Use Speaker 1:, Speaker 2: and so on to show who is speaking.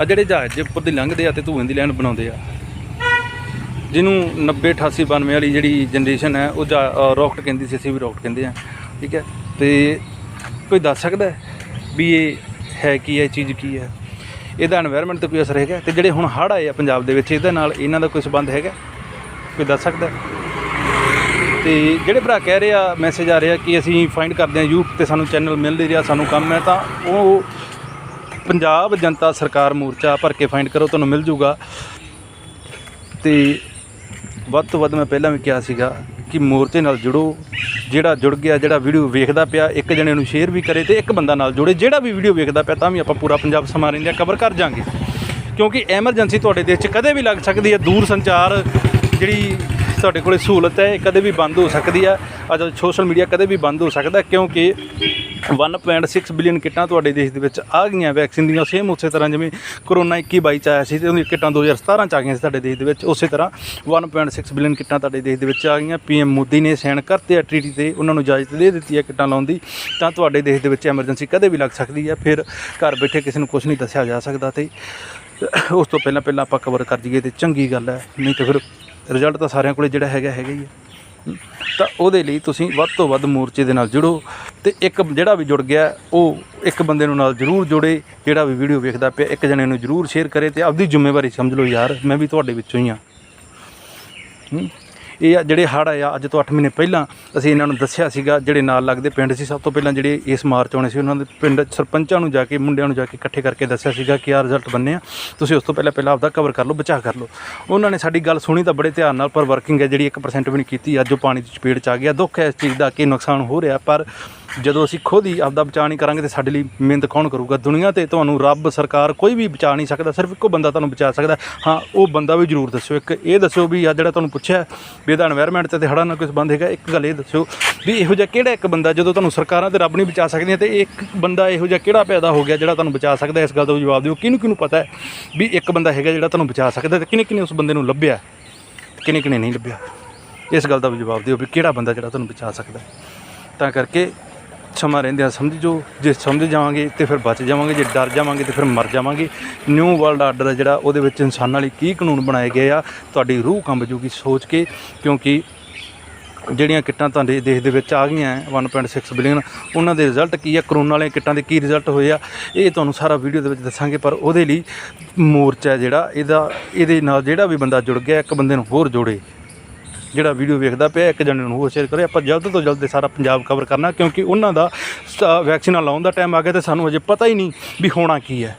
Speaker 1: ਆ ਜਿਹੜੇ ਜਹਾਜ਼ ਦੇ ਉੱਪਰ ਦੀ ਲੰਘਦੇ ਆ ਤੇ ਧੂਏ ਦੀ ਲੈਣ ਬਣਾਉਂਦੇ ਆ। ਜਿਹਨੂੰ 90 88 92 ਵਾਲੀ ਜਿਹੜੀ ਜਨਰੇਸ਼ਨ ਹੈ, ਉਹ ਰੌਕਟ ਕਹਿੰਦੀ ਸੀ, ਅਸੀਂ ਵੀ ਰੌਕਟ ਕਹਿੰਦੇ ਆ। ਠੀਕ ਹੈ? ਤੇ ਕੋਈ ਦੱਸ ਸਕਦਾ ਵੀ ਇਹ ਹੈ ਕੀ ਹੈ ਚੀਜ਼ ਕੀ ਹੈ? ਇਹਦਾ এনवायरमेंट ਤੇ ਕੋਈ ਅਸਰ ਹੈਗਾ? ਤੇ ਜਿਹੜੇ ਹੁਣ ਹੜ ਆਏ ਆ ਪੰਜਾਬ ਦੇ ਵਿੱਚ, ਇਹਦੇ ਨਾਲ ਇਹਨਾਂ ਦਾ ਕੋਈ ਸਬੰਧ ਹੈਗਾ? ਕੋਈ ਦੱਸ ਸਕਦਾ ਤੇ ਜਿਹੜੇ ਭਰਾ ਕਹਿ ਰਹੇ ਆ ਮੈਸੇਜ ਆ ਰਿਹਾ ਕਿ ਅਸੀਂ ਫਾਈਂਡ ਕਰਦੇ ਆ ਯੂਟਿਊਬ ਤੇ ਸਾਨੂੰ ਚੈਨਲ ਮਿਲਦੇ ਰਿਹਾ, ਸਾਨੂੰ ਕੰਮ ਹੈ, ਤਾਂ ਉਹ ਪੰਜਾਬ ਜਨਤਾ ਸਰਕਾਰ ਮੋਰਚਾ ਭਰ ਕੇ ਫਾਈਂਡ ਕਰੋ, ਤੁਹਾਨੂੰ ਮਿਲ ਜੂਗਾ। ਤੇ ਵੱਧ ਤੋਂ ਵੱਧ ਮੈਂ ਪਹਿਲਾਂ ਵੀ ਕਿਹਾ ਸੀਗਾ ਕਿ ਮੋਰਚੇ ਨਾਲ ਜੁੜੋ। ਜਿਹੜਾ ਜੁੜ ਗਿਆ, ਜਿਹੜਾ ਵੀਡੀਓ ਵੇਖਦਾ ਪਿਆ, ਇੱਕ ਜਣੇ ਨੂੰ ਸ਼ੇਅਰ ਵੀ ਕਰੇ ਤੇ ਇੱਕ ਬੰਦਾ ਨਾਲ ਜੁੜੇ। ਜਿਹੜਾ ਵੀ ਵੀਡੀਓ ਵੇਖਦਾ ਪਿਆ, ਤਾਂ ਵੀ ਆਪਾਂ ਪੂਰਾ ਪੰਜਾਬ ਸਮਾਂ ਰਹਿੰਦੇ ਕਵਰ ਕਰ ਜਾਾਂਗੇ। ਕਿਉਂਕਿ ਐਮਰਜੈਂਸੀ ਤੁਹਾਡੇ ਦੇਸ਼ 'ਚ ਕਦੇ ਵੀ ਲੱਗ ਸਕਦੀ ਹੈ। ਦੂਰ ਸੰਚਾਰ ਜਿਹੜੀ ਤੁਹਾਡੇ ਕੋਲੇ ਸਹੂਲਤ ਹੈ, ਇਹ ਕਦੇ ਵੀ ਬੰਦ ਹੋ ਸਕਦੀ ਹੈ। ਅੱਜ ਸੋਸ਼ਲ ਮੀਡੀਆ ਕਦੇ ਵੀ ਬੰਦ ਹੋ ਸਕਦਾ ਕਿਉਂਕਿ 1.6 ਬਿਲੀਅਨ ਕਿੱਟਾਂ ਤੁਹਾਡੇ ਦੇਸ਼ ਦੇ ਵਿੱਚ ਆ ਗਈਆਂ। ਵੈਕਸੀਨ ਦੀਆਂ ਸੇਮ ਉਸੇ ਤਰ੍ਹਾਂ ਜਿਵੇਂ ਕਰੋਨਾ 21 22 ਚ ਆਇਆ ਸੀ ਤੇ ਉਹਦੀਆਂ ਕਿੱਟਾਂ 2017 ਚ ਆ ਗਈਆਂ ਸੀ ਤੁਹਾਡੇ ਦੇਸ਼ ਦੇ ਵਿੱਚ। ਉਸੇ ਤਰ੍ਹਾਂ 1.6 ਬਿਲੀਅਨ ਕਿੱਟਾਂ ਤੁਹਾਡੇ ਦੇਸ਼ ਦੇ ਵਿੱਚ ਆ ਗਈਆਂ। ਪੀਐਮ ਮੋਦੀ ਨੇ ਸਾਈਨ ਕਰਤੇ ਆ ਟ੍ਰੀਟੀ ਤੇ, ਉਹਨਾਂ ਨੂੰ ਇਜਾਜ਼ਤ ਦੇ ਦਿੱਤੀ ਹੈ ਕਿੱਟਾਂ ਲਾਉਣ ਦੀ। ਤਾਂ ਤੁਹਾਡੇ ਦੇਸ਼ ਦੇ ਵਿੱਚ ਐਮਰਜੈਂਸੀ ਕਦੇ ਵੀ ਲੱਗ ਸਕਦੀ ਹੈ ਫਿਰ ਘਰ ਬੈਠੇ ਕਿਸੇ ਨੂੰ ਕੁਝ ਨਹੀਂ ਦੱਸਿਆ ਜਾ ਸਕਦਾ ਤੇ ਉਸ ਤੋਂ ਪਹਿਲਾਂ ਪਹਿਲਾਂ ਆਪਾਂ ਕਵਰ ਕਰ ਜੀਏ ਤੇ ਚੰਗੀ ਗੱਲ ਹੈ। ਨਹੀਂ ਤਾਂ ਫਿਰ ਰਿਜ਼ਲਟ ਤਾਂ ਸਾਰਿਆਂ ਕੋਲੇ ਜਿਹੜਾ ਹੈਗਾ ਹੈਗਾ ਹੀ ਹੈ। ਤਾਂ ਉਹਦੇ ਲਈ ਤੁਸੀਂ ਵੱਧ ਤੋਂ ਵੱਧ ਮੋਰਚੇ ਦੇ ਨਾਲ ਜੁੜੋ ਤੇ ਇੱਕ ਜਿਹੜਾ ਵੀ ਜੁੜ ਗਿਆ, ਉਹ ਇੱਕ ਬੰਦੇ ਨੂੰ ਨਾਲ ਜ਼ਰੂਰ ਜੁੜੇ, ਜਿਹੜਾ ਵੀ ਵੀਡੀਓ ਵੇਖਦਾ ਪਿਆ, ਇੱਕ ਜਣੇ ਨੂੰ ਜ਼ਰੂਰ ਸ਼ੇਅਰ ਕਰੇ ਤੇ ਆਪਦੀ ਜ਼ਿੰਮੇਵਾਰੀ ਸਮਝ ਲਓ ਯਾਰ, ਮੈਂ ਵੀ ਤੁਹਾਡੇ ਵਿੱਚੋਂ ਹੀ ਆ ਇਹ ਆ ਜਿਹੜੇ ਹੜ੍ਹ ਆ, ਅੱਜ ਤੋਂ 8 ਮਹੀਨੇ ਪਹਿਲਾਂ ਅਸੀਂ ਇਹਨਾਂ ਨੂੰ ਦੱਸਿਆ ਸੀਗਾ, ਜਿਹੜੇ ਨਾਲ ਲੱਗਦੇ ਪਿੰਡ ਸੀ, ਸਭ ਤੋਂ ਪਹਿਲਾਂ ਜਿਹੜੇ ਇਸ ਮਾਰਚ ਆਉਣੇ ਸੀ, ਉਹਨਾਂ ਦੇ ਪਿੰਡ ਸਰਪੰਚਾਂ ਨੂੰ ਜਾ ਕੇ, ਮੁੰਡਿਆਂ ਨੂੰ ਜਾ ਕੇ ਇਕੱਠੇ ਕਰਕੇ ਦੱਸਿਆ ਸੀਗਾ ਕਿ ਆਹ ਰਿਜ਼ਲਟ ਬੰਨੇ ਆ। ਤੁਸੀਂ ਉਸ ਤੋਂ ਪਹਿਲਾਂ ਪਹਿਲਾਂ ਆਪਦਾ ਕਵਰ ਕਰ ਲਓ, ਬਚਾਅ ਕਰ ਲਓ। ਉਹਨਾਂ ਨੇ ਸਾਡੀ ਗੱਲ ਸੁਣੀ ਤਾਂ ਬੜੇ ਧਿਆਨ ਨਾਲ, ਪਰ ਵਰਕਿੰਗ ਹੈ ਜਿਹੜੀ 1% ਵੀ ਨਹੀਂ ਕੀਤੀ, ਅੱਜ ਉਹ ਪਾਣੀ ਦੀ ਚਪੇੜ ਚ ਆ ਗਿਆ ਦੁੱਖ ਹੈ ਇਸ ਚੀਜ਼ ਦਾ ਕਿ ਨੁਕਸਾਨ ਹੋ ਰਿਹਾ, ਪਰ ਜਦੋਂ ਅਸੀਂ ਖੁਦ ਹੀ ਆਪਦਾ ਬਚਾਅ ਨਹੀਂ ਕਰਾਂਗੇ ਤੇ ਸਾਡੇ ਲਈ ਮਿਹਨਤ ਕੌਣ ਕਰੂਗਾ? ਦੁਨੀਆ ਤੇ ਤੁਹਾਨੂੰ ਰੱਬ ਸਰਕਾਰ ਕੋਈ ਵੀ ਬਚਾ ਨਹੀਂ ਸਕਦਾ, ਸਿਰਫ ਇੱਕੋ ਬੰਦਾ ਤੁਹਾਨੂੰ ਬਚਾ ਸਕਦਾ। ਹਾਂ, ਉਹ ਬੰਦਾ ਵੀ ਜ਼ਰੂਰ ਦੱਸਿਓ। ਇੱਕ ਇਹ ਦੱਸਿਓ ਵੀ ਆ ਜਿਹੜਾ ਤੁਹਾਨੂੰ ਪੁੱਛਿਆ ਵੀ ਇਹਦਾ এনवायरमेंट ਤੇ ਹੜਾ ਨਾਲ ਕੋਈ ਸੰਬੰਧ ਹੈਗਾ, ਇੱਕ ਗੱਲ ਇਹ ਦੱਸਿਓ ਵੀ ਇਹੋ ਜਿਹਾ ਕਿਹੜਾ ਇੱਕ ਬੰਦਾ ਜਦੋਂ ਤੁਹਾਨੂੰ ਸਰਕਾਰਾਂ ਤੇ ਰੱਬ ਨਹੀਂ ਬਚਾ ਸਕਦੀਆਂ ਤੇ ਇੱਕ ਬੰਦਾ ਇਹੋ ਜਿਹਾ ਕਿਹੜਾ ਪੈਦਾ ਹੋ ਗਿਆ ਜਿਹੜਾ ਤੁਹਾਨੂੰ ਬਚਾ ਸਕਦਾ ਇਸ ਗੱਲ ਦਾ ਜਵਾਬ ਦਿਓ। ਕਿਹਨੂੰ ਕਿਹਨੂੰ ਪਤਾ ਹੈ ਵੀ ਇੱਕ ਬੰਦਾ ਹੈਗਾ ਜਿਹੜਾ ਤੁਹਾਨੂੰ ਬਚਾ ਸਕਦਾ ਤੇ ਕਿਨੇ ਕਿਨੇ ਉਸ ਬੰਦੇ ਨੂੰ ਲੱਭਿਆ? ਕਿਨੇ ਕਿਨੇ ਨਹੀਂ ਲੱਭਿਆ? ਇਸ ਗੱਲ ਦਾ ਵੀ ਜਵਾਬ ਦਿਓ ਵੀ ਕਿਹੜਾ ਬੰਦਾ ਜਿਹੜਾ ਤੁਹਾਨੂੰ ਬਚਾ ਸਕਦਾ ਤਾਂ ਕਰਕੇ ਸਮਾਂ ਰਹਿੰਦਿਆਂ ਸਮਝ ਜੋ ਜੇ ਸਮਝ ਜਾਵਾਂਗੇ ਤੇ ਫਿਰ ਬਚ ਜਾਵਾਂਗੇ ਜੇ ਡਰ ਜਾਵਾਂਗੇ ਤੇ ਫਿਰ ਮਰ ਜਾਵਾਂਗੇ। ਨਿਊ ਵਰਲਡ ਆਰਡਰ ਹੈ ਜਿਹੜਾ ਉਹਦੇ ਵਿੱਚ ਇਨਸਾਨਾਂ ਲਈ ਕੀ ਕਾਨੂੰਨ ਬਣਾਏ ਗਏ ਆ ਤੁਹਾਡੀ ਰੂਹ ਕੰਬ ਜੂਗੀ ਸੋਚ ਕੇ ਕਿਉਂਕਿ ਜਿਹੜੀਆਂ ਕਿੱਟਾਂ ਤੁਹਾਡੇ ਦੇਸ਼ ਦੇ ਵਿੱਚ ਆ ਗਈਆਂ ਹੈ, 1.6 ਬਿਲੀਅਨ ਉਹਨਾਂ ਦੇ ਰਿਜ਼ਲਟ ਕੀ ਆ? ਕਰੋਨਾ ਵਾਲੀਆਂ ਕਿੱਟਾਂ ਦੇ ਕੀ ਰਿਜ਼ਲਟ ਹੋਏ ਆ? ਇਹ ਤੁਹਾਨੂੰ ਸਾਰਾ ਵੀਡੀਓ ਦੇ ਵਿੱਚ ਦੱਸਾਂਗੇ ਪਰ ਉਹਦੇ ਲਈ ਮੋਰਚਾ ਜਿਹੜਾ ਇਹਦਾ ਇਹਦੇ ਨਾਲ ਜਿਹੜਾ ਵੀ ਬੰਦਾ ਜੁੜ ਗਿਆ ਇੱਕ ਬੰਦੇ ਨੂੰ ਹੋਰ ਜੋੜੇ। ਜਿਹੜਾ ਵੀਡੀਓ ਵੇਖਦਾ ਪਿਆ, ਇੱਕ ਜਣੇ ਨੂੰ ਹੋਰ ਸ਼ੇਅਰ ਕਰੇ। ਆਪਾਂ ਜਲਦ ਤੋਂ ਜਲਦ ਸਾਰਾ ਪੰਜਾਬ ਕਵਰ ਕਰਨਾ, ਕਿਉਂਕਿ ਉਹਨਾਂ ਦਾ ਵੈਕਸੀਨਾਂ ਲਾਉਣ ਦਾ ਟਾਈਮ ਆ ਗਿਆ ਤੇ ਸਾਨੂੰ ਅਜੇ ਪਤਾ ਹੀ ਨਹੀਂ ਵੀ ਹੋਣਾ ਕੀ ਹੈ।